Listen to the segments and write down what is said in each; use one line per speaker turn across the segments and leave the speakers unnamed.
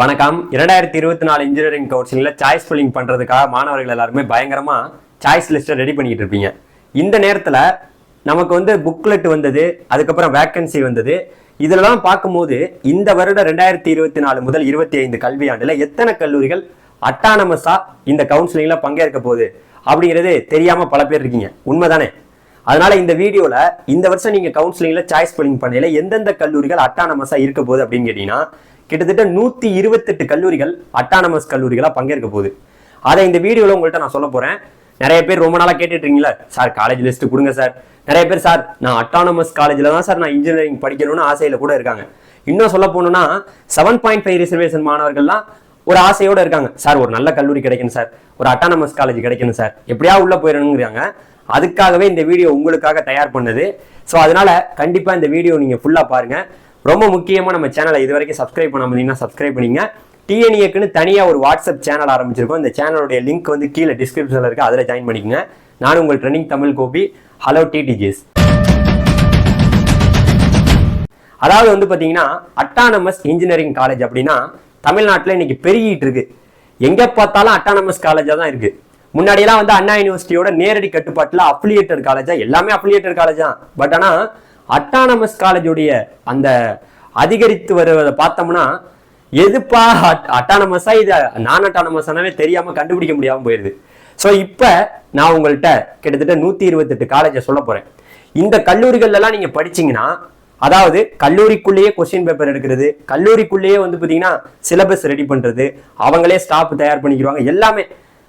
வணக்கம். இரண்டாயிரத்தி இருபத்தி நாலு இன்ஜினியரிங் கவுன்சிலில் சாய்ஸ் ஃபில்லிங் பண்ணுறதுக்காக மாணவர்கள் எல்லாருமே பயங்கரமாக சாய்ஸ் லிஸ்ட்டை ரெடி பண்ணிக்கிட்டு இருப்பீங்க. இந்த நேரத்தில் நமக்கு வந்து புக்லெட் வந்தது அதுக்கப்புறம் வேக்கன்சி வந்தது. இதெல்லாம் பார்க்கும்போது இந்த வருடம் ரெண்டாயிரத்தி இருபத்தி நாலு முதல் இருபத்தி ஐந்து கல்வியாண்டில் எத்தனை கல்லூரிகள் அட்டானமஸாக இந்த கவுன்சிலிங்கில் பங்கேற்க போகுது அப்படிங்கிறது தெரியாமல் பல பேர் இருக்கீங்க. உண்மைதானே? அதனால இந்த வீடியோல இந்த வருஷம் நீங்க கவுன்சிலிங்ல சாய்ஸ் ஃபில்லிங் பண்ணல எந்தெந்த கல்லூரிகள் அட்டானமஸா இருக்க போகுது அப்படின்னு கேட்டீங்கன்னா கிட்டத்தட்ட நூற்றி இருபத்தெட்டு கல்லூரிகள் அட்டானமஸ் கல்லூரிகளாக பங்கேற்க போகுது. அதை இந்த வீடியோவில் உங்கள்கிட்ட நான் சொல்ல போகிறேன் நிறைய பேர் ரொம்ப நாளாக கேட்டுட்டு சார் காலேஜ் லிஸ்ட்டு கொடுங்க சார். நிறைய பேர் சார் நான் அட்டானமஸ் காலேஜ்ல தான் சார் நான் இன்ஜினியரிங் படிக்கணும்னு ஆசையில் கூட இருக்காங்க. இன்னும் சொல்ல போகணுன்னா செவன் பாயிண்ட் ஃபைவ் ரிசர்வேஷன் மாணவர்கள்லாம் ஒரு ஆசையோடு இருக்காங்க. சார் ஒரு நல்ல கல்லூரி கிடைக்கணும் சார். ஒரு அட்டானமஸ் காலேஜ் கிடைக்கணும் சார். எப்படியா உள்ளே போயிடணுங்கிறாங்க. அதுக்காகவே இந்த வீடியோ உங்களுக்காக தயார் பண்ணது. ஸோ அதனால கண்டிப்பாக இந்த வீடியோ நீங்கள் ஃபுல்லாக பாருங்கள் ரொம்ப முக்கியமா நம்ம சேனலை இது வரைக்கும் சப்ஸ்கிரைப் பண்ண இருந்தீங்கன்னா சப்ஸ்கிரைப் பண்ணிங்க. டிஎன்இக்குன்னு தனியாக ஒரு வாட்ஸ்அப் சேனல் ஆரம்பிச்சிருக்கோம். இந்த சேனலுடைய லிங்க் வந்து கீழே டிஸ்கிரிப்ஷனில் இருக்குது அதில் ஜாயின் பண்ணிக்கோங்க. நான் உங்கள் trending Tamil Gopi. Hello TTGS அதாவது வந்து பார்த்தீங்கன்னா அட்டானமஸ் இன்ஜினியரிங் காலேஜ் அப்படின்னா தமிழ்நாட்டில் இன்னைக்கு பெருகிட்டு இருக்கு. எங்கே பார்த்தாலும் அட்டானமஸ் காலேஜா தான் இருக்கு. முன்னாடியெல்லாம் வந்து அண்ணா யூனிவர்சிட்டியோட நேரடி கட்டுப்பாட்டில் அஃபிலியேட்டட் காலேஜா எல்லாமே அஃபிலியேட்டட் காலேஜ் தான் பட் ஆனால் அட்டானமஸ் காலேஜுடைய அந்த அதிகரித்து வருவதை பார்த்தோம்னா எதுப்பா அட்டானமஸா இது நான் அட்டானமஸானவே தெரியாம கண்டுபிடிக்க முடியாம போயிருது. ஸோ இப்போ நான் உங்கள்கிட்ட கிட்டத்தட்ட நூத்தி இருபத்தெட்டு காலேஜை சொல்ல போறேன். இந்த கல்லூரிகள்லாம் நீங்கள் நீங்க படிச்சீங்கன்னா அதாவது கல்லூரிக்குள்ளேயே கொஸ்டின் பேப்பர் எடுக்கிறது கல்லூரிக்குள்ளேயே வந்து பாத்தீங்கன்னா சிலபஸ் ரெடி பண்றது அவங்களே ஸ்டாஃப் தயார் பண்ணிக்கிறாங்க எல்லாமே.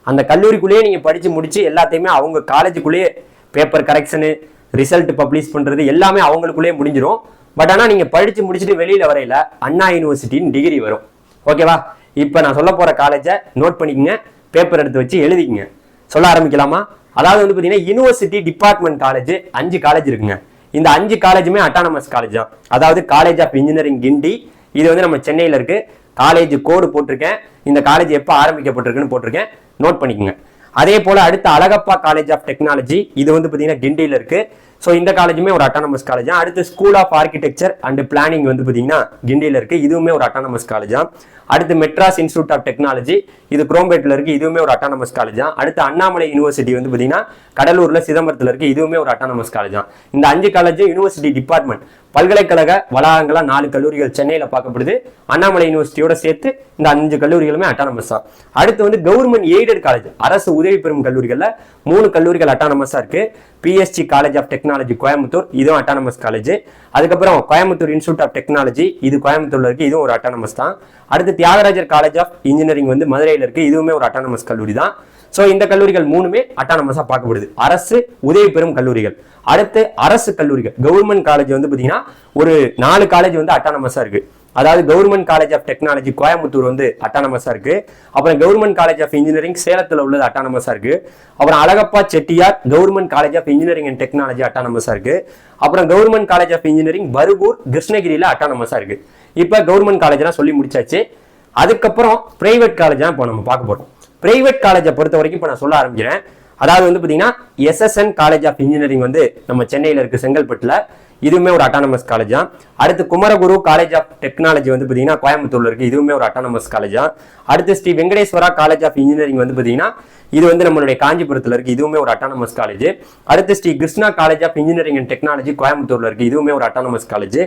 அந்த கல்லூரிக்குள்ளேயே நீங்க படிச்சு முடிச்சு எல்லாத்தையுமே அவங்க காலேஜுக்குள்ளேயே பேப்பர் கரெக்ஷனு ரிசல்ட் பப்ளிஷ் பண்ணுறது எல்லாமே அவங்களுக்குள்ளேயே முடிஞ்சிடும் பட் ஆனால் நீங்கள் படித்து முடிச்சுட்டு வெளியில் வரையில அண்ணா யூனிவர்சிட்டின்னு டிகிரி வரும். ஓகேவா இப்போ நான் சொல்ல போகிற காலேஜை நோட் பண்ணிக்கங்க பேப்பர் எடுத்து வச்சு எழுதிக்கங்க. சொல்ல ஆரம்பிக்கலாமா? அதாவது வந்து பார்த்தீங்கன்னா யூனிவர்சிட்டி டிபார்ட்மெண்ட் காலேஜ் அஞ்சு காலேஜ் இருக்குங்க. இந்த அஞ்சு காலேஜுமே அட்டானமஸ் காலேஜ் தான். அதாவது காலேஜ் ஆஃப் இன்ஜினியரிங் கிண்டி இது வந்து நம்ம சென்னையில் இருக்குது காலேஜ் கோடு போட்டிருக்கேன். இந்த காலேஜ் எப்போ ஆரம்பிக்கப்பட்டிருக்குன்னு போட்டிருக்கேன். நோட் பண்ணிக்கோங்க. அதே போல அடுத்த அழகப்பா காலேஜ் ஆஃப் டெக்னாலஜி இது வந்து பார்த்தீங்கன்னா கிண்டியில் இருக்கு. ஸோ இந்த காலேஜுமே ஒரு அட்டானமஸ் காலேஜ் தான். அடுத்து school of architecture and planning வந்து பார்த்தீங்கன்னா கிண்டியில் இருக்கு. இதுவுமே ஒரு அட்டானமஸ் காலேஜ் தான். அடுத்து மெட்ராஸ் இன்ஸ்டியூட் ஆஃப் டெக்னாலஜி. இது குரோம்பேட்டில் இருக்கு இதுவுமே ஒரு அட்டானமஸ் காலேஜ் தான். அடுத்து அண்ணாமலை யூனிவர்சிட்டி வந்து பார்த்தீங்கன்னா கடலூர்ல சிதம்பரத்தில் இருக்கு இதுவுமே ஒரு அட்டானமஸ் காலேஜ் தான். இந்த அஞ்சு காலேஜ் யூனிவர்சிட்டி டிபார்ட்மெண்ட் பல்கலைக்கழக வளாகங்களா நாலு கல்லூரிகள் சென்னையில் பார்க்கப்படுது. அண்ணாமலை யூனிவர்சிட்டியோட சேர்த்து இந்த அஞ்சு கல்லூரிகளுமே அட்டானமஸ் தான். அடுத்து வந்து கவர்மெண்ட் எய்டட் காலேஜ் அரசு உதவி பெறும் கல்லூரிகள்ல மூணு கல்லூரிகள் அட்டானமஸாக இருக்கு. PST college of technology Coimbatore இதுவும் அட்டானமஸ் காலேஜ் அதுக்கப்புறம் கோயம்புத்தூர் இன்ஸ்டியூட் ஆஃப் டெக்னாலஜி இது கோயம்புத்தூர்ல இருக்கு இதுவும் ஒரு அட்டானமஸ் தான். அடுத்து தியாகராஜர் காலேஜ் ஆஃப் இன்ஜினியரிங் வந்து மதுரையில் இருக்கு. இதுவுமே ஒரு அட்டானமஸ் கல்லூரி தான். ஸோ இந்த கல்லூரிகள் மூணுமே அட்டானமஸாக பார்க்கப்படுது. அரசு உதவி பெறும் கல்லூரிகள். அடுத்து அரசு கல்லூரிகள். கவர்மெண்ட் காலேஜ் வந்து பார்த்தீங்கன்னா ஒரு நாலு காலேஜ் வந்து அட்டானமஸாக இருக்கு. அதாவது government college of technology Coimbatore வந்து அட்டானமஸாக இருக்கு. அப்புறம் கவர்மெண்ட் காலேஜ் ஆஃப் இன்ஜினியரிங் சேலத்தில் உள்ளது அட்டானமஸாக இருக்கு. அப்புறம் Alagappa Chettiar government college of engineering and technology அட்டானமஸாக இருக்கு. அப்புறம் government college of engineering Bargur கிருஷ்ணகிரியில அட்டானமஸாக இருக்கு. இப்போ கவர்மெண்ட் காலேஜ்லாம் சொல்லி முடிச்சாச்சு. அதுக்கப்புறம் பிரைவேட் காலேஜ் தான் இப்போ நம்ம பார்க்க போறோம். பிரைவேட் காலேஜை பொறுத்த வரைக்கும் இப்போ நான் சொல்ல ஆரம்பிக்கிறேன். அதாவது வந்து பார்த்தீங்கன்னா எஸ்எஸ்என் காலேஜ் ஆஃப் இன்ஜினியரிங் வந்து நம்ம சென்னையில் இருக்கு செங்கல்பட்டுல. இதுவுமே ஒரு அட்டானமஸ் காலேஜ் தான் அடுத்து குமரகுரு காலேஜ் ஆஃப் டெக்னாலஜி வந்து பார்த்தீங்கன்னா கோயம்புத்தூர்ல இருக்கு. இதுவுமே ஒரு அட்டானமஸ் காலேஜ் தான் அடுத்து Sri Venkateswara college of engineering வந்து பார்த்தீங்கன்னா இது வந்து நம்மளுடைய காஞ்சிபுரத்தில் இருக்கு. இதுவுமே ஒரு அட்டானமஸ் காலேஜ் அடுத்து Sri Krishna college of engineering and technology கோயம்புத்தூர்ல இருக்கு. இதுவுமே ஒரு அட்டானமஸ் காலேஜ்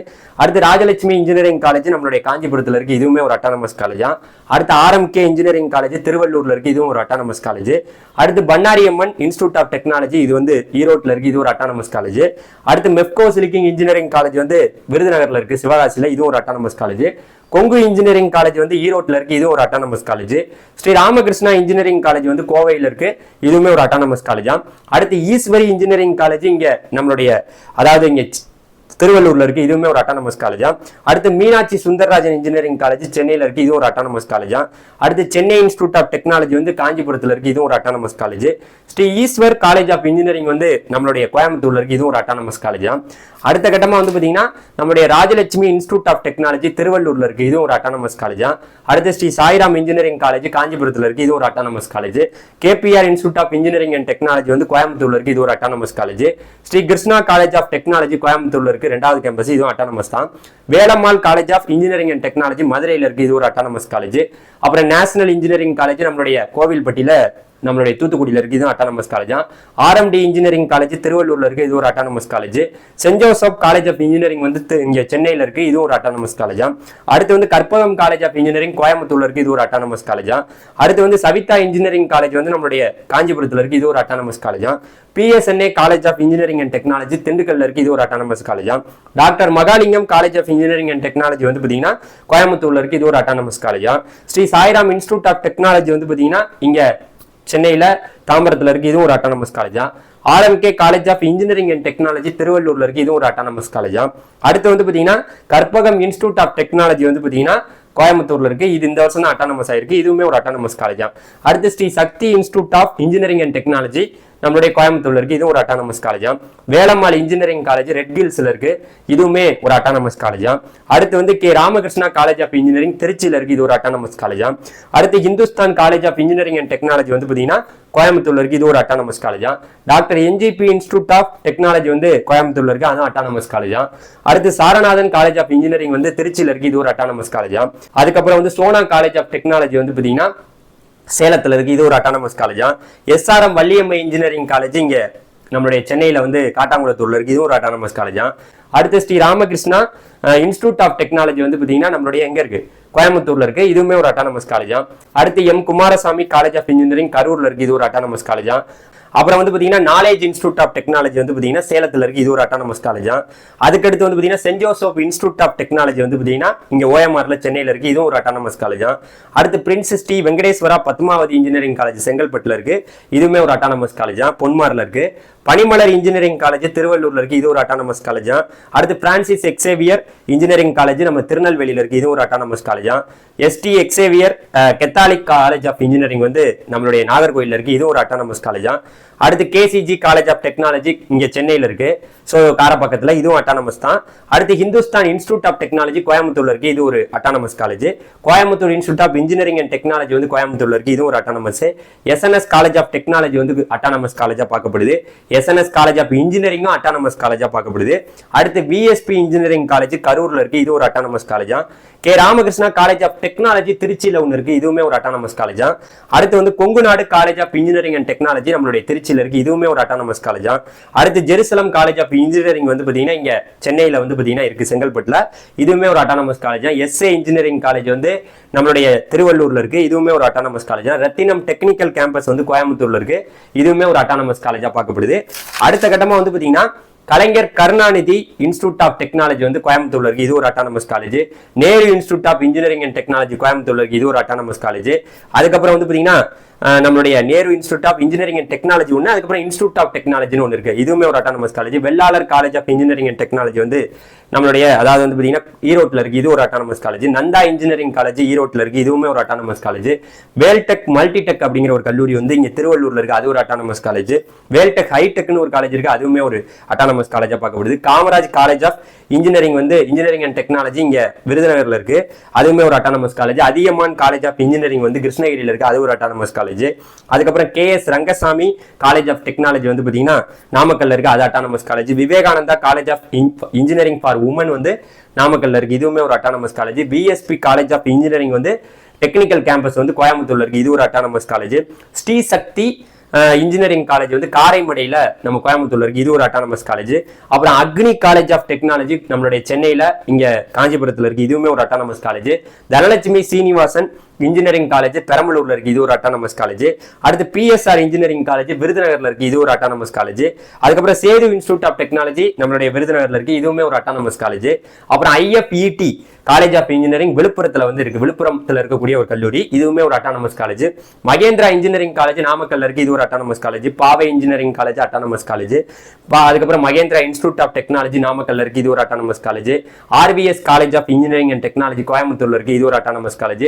அடுத்து ராஜலட்சுமி இன்ஜினியரிங் காலேஜ் நம்மளுடைய காஞ்சிபுரத்தில் இருக்கு. இதுவுமே ஒரு அட்டானமஸ் காலேஜ் தான் அடுத்து ஆர்எம்கே இன்ஜினியரிங் காலேஜ் திருவள்ளூர்ல இருக்கு. இதுவும் ஒரு அட்டானமஸ் காலேஜ் அடுத்து பன்னாரியம்மன் இன்ஸ்டியூட் ஆஃப் டெக்னாலஜி இது வந்து ஈரோட்ல இருக்கு. இது ஒரு அட்டானமஸ் காலேஜ் அடுத்து மெப்கோ சிலிக்கிங் இன்ஜினியரிங் காலேஜ் வந்து விருதுநகர்ல இருக்கு சிவகாசியில். இதுவும் ஒரு autonomous college Kongu engineering college வந்து ஈரோட்ல இருக்கு இது ஒரு autonomous college Sri Ramakrishna engineering college வந்து கோவையில் இருக்கு இதுவுமே ஒரு அட்டானமஸ் காலேஜ் அடுத்து ஈஸ்வரி இன்ஜினியரிங் காலேஜ் இங்க நம்மளுடைய அதாவது இங்கே திருவள்ளூர்ல இருக்கு. இதுவுமே ஒரு அட்டானமஸ் காலேஜா அடுத்து மீனாட்சி சுந்தரராஜன் இன்ஜினியரிங் காலேஜ் சென்னையில இருக்கு. இதுவும் ஒரு அட்டானமஸ் காலேஜா அடுத்து சென்னை இன்ஸ்டியூட் ஆஃப் டெக்னாலஜி வந்து காஞ்சிபுரத்துல இருக்கு. இதுவும் ஒரு autonomous college Sri Eswar college of engineering வந்து நம்மளுடைய கோயம்புத்தூர்ல இருக்கு. இதுவும் ஒரு அட்டானமஸ் காலேஜா அடுத்த கட்டமா வந்து பாத்தீங்கன்னா நம்மளுடைய ராஜலட்சுமி இன்ஸ்டியூட் ஆஃப் டெக்னாலஜி திருவள்ளூர்ல இருக்கு. இதுவும் ஒரு அட்டானமஸ் காலேஜா அடுத்து ஸ்ரீ சாய்ராம் இன்ஜினியரிங் காலேஜ் காஞ்சிபுரத்துல இருக்கு. இது ஒரு autonomous college KPR institute of engineering and technology வந்து கோயம்புத்தூர்ல இருக்கு. இது ஒரு autonomous college Sri Krishna college of technology கோயம்புத்தூர்ல இருக்கு. ரெண்டாவது கேம்பஸ் இதுவும் அட்டானமஸ் தான். Velammal college of engineering and technology மதுரையில் இருக்கு இது ஒரு அட்டானமஸ் காலேஜ் அப்புறம் நேஷனல் இன்ஜினியரிங் காலேஜ் நம்மளுடைய கோவில்பட்டியில நம்மளுடைய தூத்துக்குடியில் இருக்குது இதுவும் அட்டானமஸ் காலேஜ் தான். ஆர்எம்டி இன்ஜினியரிங் காலேஜ் திருவள்ளூர்ல இருக்குது இது ஒரு autonomous college saint Joseph college of engineering வந்து இங்கே சென்னையில் இருக்குது இது ஒரு அட்டானமஸ் காலேஜ் அடுத்து வந்து கற்பகம் காலேஜ் ஆஃப் இன்ஜினியரிங் கோயம்புத்தூர்ல இருக்குது இது ஒரு அட்டானமஸ் காலேஜ் அடுத்து வந்து சவிதா இன்ஜினியரிங் காலேஜ் வந்து நம்மளுடைய காஞ்சிபுரத்தில் இருக்குது இது ஒரு autonomous college PSNA college of engineering and technology திண்டுக்கல்ல இருக்கு. இது ஒரு அட்டானமஸ் காலேஜ் தான். Doctor Mahalingam college of engineering and technology வந்து பாத்தீங்கன்னா கோயம்புத்தூர்ல இருக்கு. இது ஒரு autonomous college Sri Sairam institute of technology வந்து பாத்தீங்கன்னா இங்க சென்னையில் தாம்பரத்தில் இருக்குது இதுவும் ஒரு அட்டானமஸ் காலேஜா RMK college of engineering and technology திருவள்ளூரில் இருக்குது இதுவும் ஒரு அட்டானமஸ் காலேஜா அடுத்து வந்து பார்த்தீங்கன்னா கற்பகம் இன்ஸ்டியூட் ஆஃப் டெக்னாலஜி வந்து பார்த்தீங்கன்னா கோயம்புத்தூர்ல இருக்கு இது இந்த வருஷம் தான் அட்டானமஸ் ஆயிருக்கு இதுவுமே ஒரு அட்டானமஸ் காலேஜா அடுத்து Sri Sakthi institute of engineering and technology நம்மளுடைய கோயம்புத்தூர்ல இருக்கு. இதுவும் ஒரு அட்டானமஸ் காலேஜா வேளம்மாள் இன்ஜினியரிங் காலேஜ் ரெட் ஹில்ஸ்ல இருக்கு. இதுவுமே ஒரு அட்டானமஸ் காலேஜா அடுத்து வந்து K. Ramakrishna college of engineering திருச்சியில இருக்கு. இது ஒரு அட்டானமஸ் காலேஜா அடுத்து Hindustan college of engineering and technology வந்து பாத்தீங்கன்னா கோயம்புத்தூர்ல இருக்கு. இது ஒரு அட்டானமஸ் காலேஜா doctor NGP institute of technology வந்து கோயம்புத்தூர்ல இருக்கு. அதுவும் அட்டானமஸ் காலேஜா அடுத்து சாரநாதன் காலேஜ் ஆஃப் இன்ஜினியரிங் வந்து திருச்சியில இருக்கு. இது ஒரு அட்டானமஸ் காலேஜா அதுக்கப்புறம் வந்து சோனா காலேஜ் ஆஃப் டெக்னாலஜி வந்து பாத்தீங்கன்னா சேலத்தில் இருக்குது இது ஒரு அட்டானமஸ் காலேஜா எஸ்ஆர்எம் வள்ளியம்மை இன்ஜினியரிங் காலேஜ் இங்கே நம்மளுடைய சென்னையில் வந்து காட்டாங்குளத்தூரில் இருக்குது இது ஒரு அட்டானமஸ் காலேஜா அடுத்து Sri Ramakrishna institute of technology வந்து பார்த்தீங்கன்னா நம்மளுடைய எங்கே இருக்குது கோயம்புத்தூர்ல இருக்குது இதுவுமே ஒரு அட்டானமஸ் காலேஜா அடுத்து M. Kumarasamy college of engineering கரூரில் இருக்குது இது ஒரு அட்டானமஸ் காலேஜா அப்புறம் வந்து பாத்தீங்கன்னா நாலேஜ் இன்ஸ்டியூட் ஆஃப் டெக்னாலஜி வந்து பாத்தீங்கன்னா சேலத்துல இருக்கு. இது ஒரு அட்டானமஸ் காலேஜ் தான் அதுக்கடுத்து வந்து பாத்தீங்கன்னா saint Joseph institute of technology வந்து பாத்தீங்கன்னா இங்க ஓஎம்ஆரில் சென்னையில இருக்கு. இதுவும் ஒரு அட்டானமஸ் காலேஜா அடுத்து prince Sri Venkateswara Padmavathi engineering college செங்கல்பட்டுல இருக்கு. இதுவுமே ஒரு அட்டானமஸ் காலேஜ் தான் பொன்மார்ல இருக்கு. பனிமலர் இன்ஜினியரிங் காலேஜ் திருவள்ளூர்ல இருக்கு. இது ஒரு அட்டானமஸ் காலேஜா அடுத்து பிரான்சிஸ் எக்ஸேவியர் இன்ஜினியரிங் காலேஜ் நம்ம திருநெல்வேலியில இருக்கு. இது ஒரு அட்டானமஸ் காலேஜா ST Xavier Catholic college of engineering வந்து நம்மளுடைய நாகர்கோயில்ல இருக்கு. இது ஒரு அட்டானமஸ் காலேஜா அடுத்து கேசிஜி காலேஜ் ஆஃப் டெக்னாலஜி இங்க சென்னையில் இருக்கு. ஸோ காரப்பக்கத்தில் இதுவும் அட்டானமஸ் தான். அடுத்து ஹிந்துஸ்தான் இன்ஸ்டியூட் ஆஃப் டெக்னாலஜி கோயம்புத்தூர்ல இருக்கு. இது ஒரு autonomous college Coimbatore institute of engineering and technology வந்து கோயம்புத்தூர்ல இருக்கு. இதுவும் ஒரு autonomous SNS college of technology வந்து அட்டானமஸ் காலேஜாக பார்க்கப்படுது. எஸ்என்எஸ் காலேஜ் ஆஃப் இன்ஜினியரிங்கும் அட்டானமஸ் காலேஜாக பார்க்கப்படுது. அடுத்து விஎஸ்பி இன்ஜினியரிங் காலேஜ் கரூர்ல இருக்கு. இது ஒரு அட்டானமஸ் காலேஜா K Ramakrishna college of technology திருச்சியில் ஒன்று இருக்கு. இதுவுமே ஒரு அட்டானமஸ் காலேஜா அடுத்து வந்து Kongunadu college of engineering and technology நம்மளுடைய திருச்சியில இருக்குது இதுவுமே ஒரு அட்டானமஸ் காலேஜா அடுத்து ஜெருசலம் காலேஜ் ஆஃப் இன்ஜினியரிங் வந்து பாத்தீங்கன்னா இங்க சென்னையில வந்து பாத்தீங்கன்னா இருக்குது செங்கல்பட்டுல. இதுவுமே ஒரு அட்டானமஸ் காலேஜ் தான் எஸ்ஏ இன்ஜினியரிங் காலேஜ் வந்து நம்மளுடைய திருவள்ளூர்ல இருக்கு. இதுவுமே ஒரு அட்டானமஸ் காலேஜா ரத்தினம் டெக்னிக்கல் கேம்பஸ் வந்து கோயம்புத்தூர்ல இருக்கு. இதுவுமே ஒரு அட்டானமஸ் காலேஜா பார்க்கப்படுது. அடுத்த கட்டமா வந்து பாத்தீங்கன்னா Kalaignar Karunanidhi institute of technology வந்து கோயம்புத்தூர்ல இருக்கு. இது ஒரு autonomous college Nehru institute of engineering and technology கோயம்புத்தூர்ல இருக்கு. இது ஒரு அட்டானமஸ் காலேஜ் அதுக்கப்புறம் வந்து பாத்தீங்கன்னா நம்மளுடைய Nehru institute of engineering and technology ஒன்று அதுக்கப்புறம் இன்ஸ்டியூட் ஆஃப் டெக்னாலஜின்னு ஒன்று இருக்கு. இதுவுமே ஒரு autonomous college Vellalar college of engineering and technology வந்து நம்மளுடைய அதாவது வந்து பார்த்தீங்கன்னா ஈரோட்ல இருக்கு இது ஒரு autonomous college Nandha engineering college ஈரோட்ல இருக்கு இதுவுமே ஒரு அட்டானமஸ் காலேஜ் வேல்டெக் மல்டிடெக் அப்படிங்கிற ஒரு கல்லூரி வந்து இங்க திருவள்ளூர்ல இருக்கு அது ஒரு அட்டானமஸ் காலேஜ் வேல்டெக் ஹைடெக்னு ஒரு காலேஜ் இருக்கு அதுவுமே ஒரு அட்டானமஸ் காலேஜா பார்க்கப்படுது. காமராஜ் காலேஜ் ஆஃப் இன்ஜினியரிங் வந்து இன்ஜினியரிங் அண்ட் டெக்னாலஜி இங்க விருதுநகர்ல இருக்கு அதுவுமே ஒரு autonomous college Adhiyamaan college of engineering வந்து கிருஷ்ணகிரியில இருக்கு அது ஒரு அட்டானமஸ் காலேஜ் அதுக்கப்புறம் K S Rangasamy college of technology வந்து பாத்தீங்கன்னா நாமக்கல்ல இருக்கு அது autonomous college Vivekananda college of engineering for women வந்து நாமக்கல்ல இருக்கு. இதுவுமே ஒரு autonomous college PSP college of engineering வந்து டெக்னிக்கல் கேம்பஸ் வந்து கோயம்புத்தூர்ல இருக்கு. இது ஒரு autonomous college Sri Sakthi engineering college வந்து காரைமடையில் நம்ம கோயம்புத்தூர்ல இருக்கு. இது ஒரு அட்டானமஸ் காலேஜ் அப்புறம் அக்னி காலேஜ் ஆஃப் டெக்னாலஜி நம்மளுடைய சென்னையில் இங்க காஞ்சிபுரத்துல இருக்கு. இதுவுமே ஒரு autonomous college Dhanalakshmi Srinivasan engineering college பெரம்பலூர்ல இருக்கு இது ஒரு அட்டானமஸ் காலேஜ் அடுத்து பிஎஸ்ஆர் இன்ஜினியரிங் காலேஜ் விருதுநகர்ல இருக்கு இது ஒரு அட்டானமஸ் காலேஜ் அதுக்கப்புறம் சேது இன்ஸ்டியூட் ஆஃப் டெக்னாலஜி நம்மளுடைய விருதுநகர்ல இருக்கு இதுவுமே ஒரு அட்டானமஸ் காலேஜ் அப்புறம் ஐஎஃப்இடி காலேஜ் ஆஃப் இன்ஜினியரிங் விழுப்புரத்தில் வந்து இருக்கு விழுப்புரத்தில் இருக்கக்கூடிய ஒரு கல்லூரி இதுவுமே ஒரு autonomous college Mahendra engineering college நாமக்கல்ல இருக்கு இது ஒரு autonomous college Paavai engineering college autonomous college அதுக்கப்புறம் மகேந்திரா இன்ஸ்டியூட் ஆஃப் டெக்னாலஜி நாமக்கல்ல இருக்கு இது ஒரு autonomous college RPS college of engineering and technology கோயம்புத்தூர்ல இருக்கு இது ஒரு autonomous college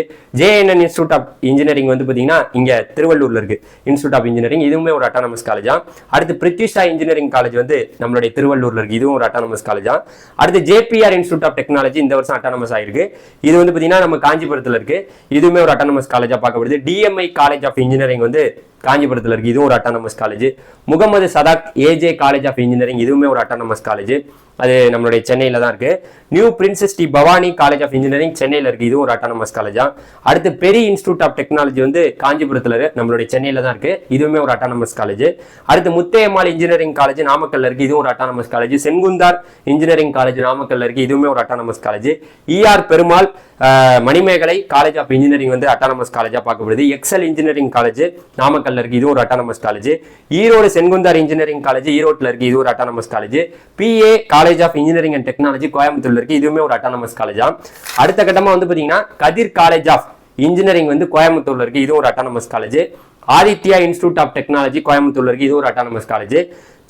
JNN institute of engineering வந்து பாத்தீங்கன்னா இங்க திருவள்ளூர்ல இருக்குது இன்ஸ்டியூட் ஆஃப் இன்ஜினியரிங் இதுவுமே ஒரு அட்டானமஸ் காலேஜா அடுத்து பிரித்திஷா இன்ஜினியரிங் காலேஜ் வந்து நம்மளுடைய திருவள்ளூர்ல இருக்கு. இதுவும் ஒரு அட்டானமஸ் காலேஜா அடுத்து ஜேபிஆர் இன்ஸ்டியூட் ஆஃப் டெக்னாலஜி இந்த வருஷம் அட்டானமஸ் ஆயிருக்கு. இது வந்து பாத்தீங்கன்னா நம்ம காஞ்சிபுரத்துல இருக்கு. இதுவுமே ஒரு அட்டானமஸ் காலேஜா பார்க்கப்படுது. டிஎம்ஐ காலேஜ் ஆஃப் இன்ஜினியரிங் வந்து காஞ்சிபுரத்தில் இருக்குது இதுவும் ஒரு autonomous college Mohamed Sathak AJ college of engineering இதுவுமே ஒரு அட்டானமஸ் காலேஜ் அது நம்மளுடைய சென்னையில் தான் இருக்குது new princess T Bhavani college of engineering சென்னையில் இருக்குது இதுவும் ஒரு அட்டானமஸ் காலேஜா அடுத்து பெரிய இன்ஸ்டியூட் ஆஃப் டெக்னாலஜி வந்து காஞ்சிபுரத்தில் நம்மளுடைய சென்னையில் தான் இருக்குது இதுவுமே ஒரு அட்டானமஸ் காலேஜ் அடுத்து முத்தையம்மாள் இன்ஜினியரிங் காலேஜ் நாமக்கல்ல இருக்குது இதுவும் ஒரு autonomous college Sengunthar engineering college நாமக்கல்ல இருக்குது இதுவுமே ஒரு autonomous college ER Perumal Manimegalai college of engineering வந்து அட்டானமஸ் காலேஜாக பார்க்கப்படுது. எக்ஸல் இன்ஜினியரிங் காலேஜ் நாமக்கல் காரைக்காலில் இருக்குது இது ஒரு autonomous college Erode Sengunthar engineering college ஈரோட்டில் இருக்குது இது ஒரு autonomous college PA college of engineering and technology கோயம்புத்தூர்ல இருக்குது இதுவுமே ஒரு அட்டானமஸ் காலேஜா அடுத்த கட்டமா வந்து பாத்தீங்கன்னா கதிர் காலேஜ் ஆஃப் இன்ஜினியரிங் வந்து கோயம்புத்தூர்ல இருக்கு இது ஒரு autonomous college Aditya institute of technology கோயம்புத்தூர்ல இருக்கு இது ஒரு அட்டானமஸ் காலேஜ்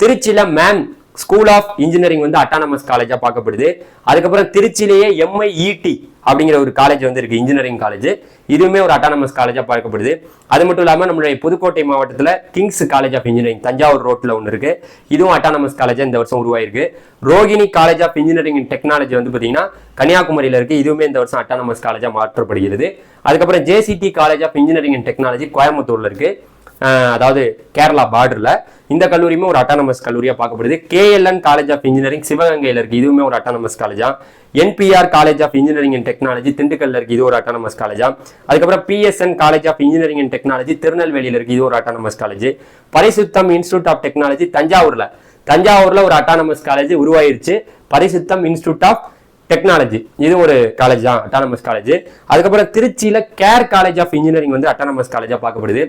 திருச்சியில மேன் ஸ்கூல் ஆஃப் இன்ஜினியரிங் வந்து அட்டானமஸ் காலேஜாக பார்க்கப்படுது. அதுக்கப்புறம் திருச்சியிலேயே எம்ஐஇடி அப்படிங்கிற ஒரு காலேஜ் வந்து இருக்குது இன்ஜினியரிங் காலேஜ் இதுவுமே ஒரு அட்டானமஸ் காலேஜாக பார்க்கப்படுது. அது மட்டும் இல்லாமல் நம்மளுடைய புதுக்கோட்டை மாவட்டத்தில் kings college of engineering Thanjavur ரோட்டில் ஒன்று இருக்குது இதுவும் அட்டானமஸ் காலேஜாக இந்த வருஷம் உருவாயிருக்கு. Rohini college of engineering and technology வந்து பார்த்தீங்கன்னா கன்னியாகுமரியில் இருக்குது இதுவுமே இந்த வருஷம் அட்டானமஸ் காலேஜாக மாற்றப்படுகிறது. அதுக்கப்புறம் JCT college of engineering and technology கோயம்புத்தூரில் இருக்குது அதாவது கேரளா பார்டரில் இந்த கல்லூரியுமே ஒரு அட்டானமஸ் கல்லூரியாக பார்க்கப்படுது. கேஎல்என் காலேஜ் ஆஃப் இன்ஜினியரிங் சிவகங்கையில் இருக்குது இதுவுமே ஒரு அட்டானமஸ் காலேஜா NPR college of engineering and technology திண்டுக்கல்ல இருக்குது இது ஒரு அட்டானமஸ் காலேஜா அதுக்கப்புறம் PSN college of engineering and technology திருநெல்வேலியில் இருக்குது இது ஒரு autonomous college Parisutham institute of technology தஞ்சாவூரில். தஞ்சாவூரில் ஒரு அட்டானமஸ் காலேஜ் உருவாயிருச்சு. பரிசுத்தம் இன்ஸ்டியூட் ஆஃப் டெக்னாலஜி இது ஒரு காலேஜ் தான் அட்டானமஸ் காலேஜ் அதுக்கப்புறம் திருச்சியில் கேர் காலேஜ் ஆஃப் இன்ஜினியரிங் வந்து அட்டானமஸ் காலேஜாக பார்க்கப்படுது.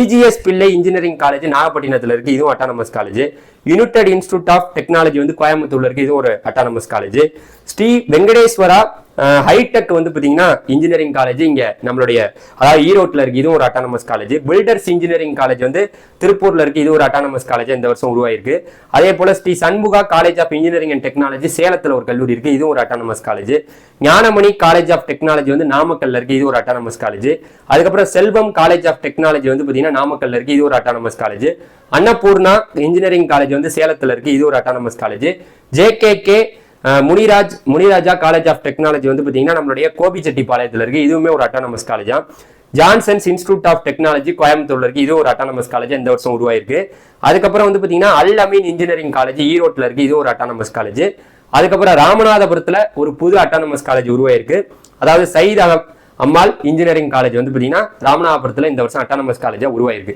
இஜிஎஸ் பிள்ளை இன்ஜினியரிங் காலேஜ் நாகப்பட்டினத்தில் இருக்குது இதுவும் autonomous college united institute of technology வந்து கோயம்புத்தூரில் இருக்குது இது ஒரு autonomous college Sri Venkateswara hitech வந்து பாத்தீங்கன்னா இன்ஜினியரிங் காலேஜ் இங்க நம்மளுடைய அதாவது ஈரோட்ல இருக்கு இதுவும் ஒரு autonomous college builders engineering college வந்து திருப்பூர்ல இருக்கு இது ஒரு அட்டானமஸ் காலேஜ் இந்த வருஷம் உருவாயிருக்கு. அதே போல Sri Shanmugha college of engineering and technology சேலத்துல ஒரு கல்லூரி இருக்கு இதுவும் ஒரு autonomous college Gnanamani college of technology வந்து நாமக்கல்ல இருக்கு இது ஒரு அட்டானமஸ் காலேஜ் அதுக்கப்புறம் செல்வம் காலேஜ் ஆஃப் டெக்னாலஜி வந்து பாத்தீங்கன்னா நாமக்கல்ல இருக்கு இது ஒரு autonomous college Annapoorna engineering college வந்து சேலத்துல இருக்கு இது ஒரு autonomous college JKK Muniraj Munirajah college of technology வந்து பார்த்தீங்கன்னா நம்மளுடைய கோபிச்செட்டிப்பாளையத்துல இருக்கு. இதுவுமே ஒரு அட்டானமஸ் காலேஜா ஜான்சன்ஸ் இன்ஸ்டியூட் ஆஃப் டெக்னாலஜி கோயம்புத்தூர்ல இருக்கு. இது ஒரு அட்டானமஸ் காலேஜ் இந்த வருஷம் உருவாயிருக்கு. அதுக்கப்புறம் வந்து பார்த்தீங்கன்னா அல் அமீன் இன்ஜினியரிங் காலேஜ் ஈரோட்டில் இருக்கு. இது ஒரு அட்டானமஸ் காலேஜ் அதுக்கப்புறம் ராமநாதபுரத்தில் ஒரு புது அட்டானமஸ் காலேஜ் உருவாயிருக்கு. அதாவது சயித் அகம் அம்மாள் இன்ஜினியரிங் காலேஜ் வந்து பார்த்தீங்கன்னா ராமநாதபுரத்தில் இந்த வருஷம் அட்டானமஸ் காலேஜாக உருவாயிருக்கு.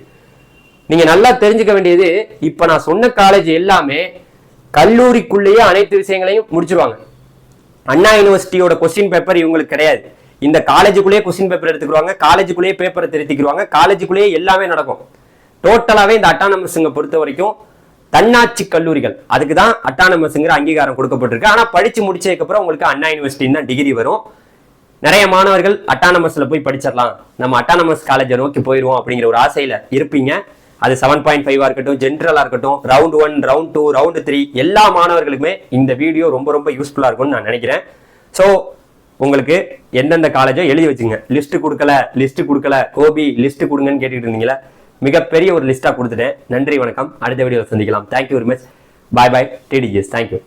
நீங்க நல்லா தெரிஞ்சுக்க வேண்டியது இப்போ நான் சொன்ன காலேஜ் எல்லாமே கல்லூரிக்குள்ளேயே அனைத்து விஷயங்களையும் முடிச்சிருவாங்க. அண்ணா யூனிவர்சிட்டியோட கொஸ்டின் பேப்பர் இவங்களுக்கு கிடையாது. இந்த காலேஜுக்குள்ளேயே கொஸ்டின் பேப்பர் எடுத்துக்கிடுவாங்க. காலேஜுக்குள்ளேயே பேப்பரை திருத்திக்கிடுவாங்க. காலேஜுக்குள்ளேயே எல்லாமே நடக்கும். டோட்டலாவே இந்த அட்டானமஸுங்க பொறுத்த வரைக்கும் தன்னாட்சி கல்லூரிகள். அதுக்கு தான் அட்டானமஸுங்கிற அங்கீகாரம் கொடுக்கப்பட்டிருக்கு. ஆனா படிச்சு முடிச்சதுக்கப்புறம் உங்களுக்கு அண்ணா யூனிவர்சிட்டின்னு தான் டிகிரி வரும். நிறைய மாணவர்கள் அட்டானமஸ்ல போய் படிச்சிடலாம். நம்ம அட்டானமஸ் காலேஜை நோக்கி போயிடுவோம் அப்படிங்கிற ஒரு ஆசையில இருப்பீங்க. அது செவன் பாயிண்ட் ஃபைவாக இருக்கட்டும் ஜென்ரலாக இருக்கட்டும் round one round two round three எல்லா மாணவர்களுக்குமே இந்த வீடியோ ரொம்ப ரொம்ப யூஸ்ஃபுல்லா இருக்கும்னு நான் நினைக்கிறேன். ஸோ உங்களுக்கு எந்தெந்த காலேஜோ எழுதி வச்சுங்க. லிஸ்ட் கொடுக்கல லிஸ்ட் கொடுக்கல கோபி லிஸ்ட் கொடுங்கன்னு கேட்டுட்டு இருந்தீங்களா மிகப்பெரிய ஒரு லிஸ்ட்டாக கொடுத்துட்டேன். நன்றி வணக்கம். அடுத்த வீடியோவில் சந்திக்கலாம். Thank you very much bye bye TTGS thank you